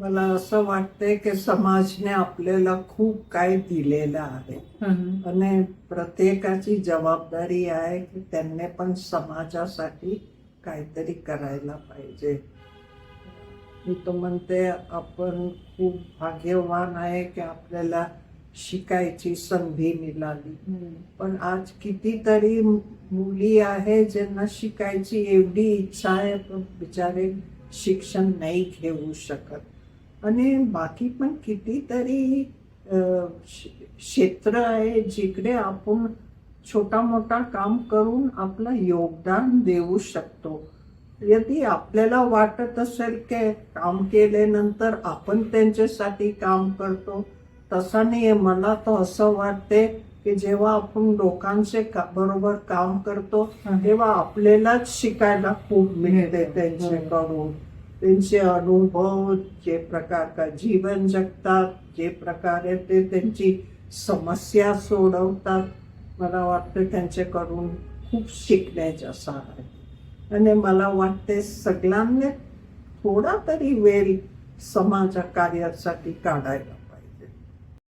मला असं वाटतंय की समाजने आपल्याला खूप काही दिलेलं आहे. आणि प्रत्येकाची जबाबदारी आहे की त्यांनी पण समाजासाठी काहीतरी करायला पाहिजे. मी तर म्हणते आपण खूप भाग्यवान आहे की आपल्याला शिकायची संधी मिळाली. पण आज कितीतरी मुली आहे ज्यांना शिकायची एवढी इच्छा आहे पण बिचारे शिक्षण नाही घेऊ शकत. आणि बाकी पण कितीतरी क्षेत्र आहे जिकडे आपण छोटा मोठा काम करून आपलं योगदान देऊ शकतो. यदि आपल्याला वाटत असेल की काम केल्यानंतर आपण त्यांच्यासाठी काम करतो तसं नाही मला तर असं वाटते की जेव्हा आपण लोकांचे का बरोबर काम करतो तेव्हा आपल्यालाच शिकायला खूप मिळते. त्यांच्याकडून. त्यांचे अनुभव जे प्रकार का जीवन जगतात जे प्रकारे ते त्यांची समस्या सोडवतात. मला वाटतं त्यांच्याकडून खूप शिकण्याचं आहे. आणि मला वाटते सगळ्यांनी थोडा तरी वेळ समाज कार्यासाठी काढायला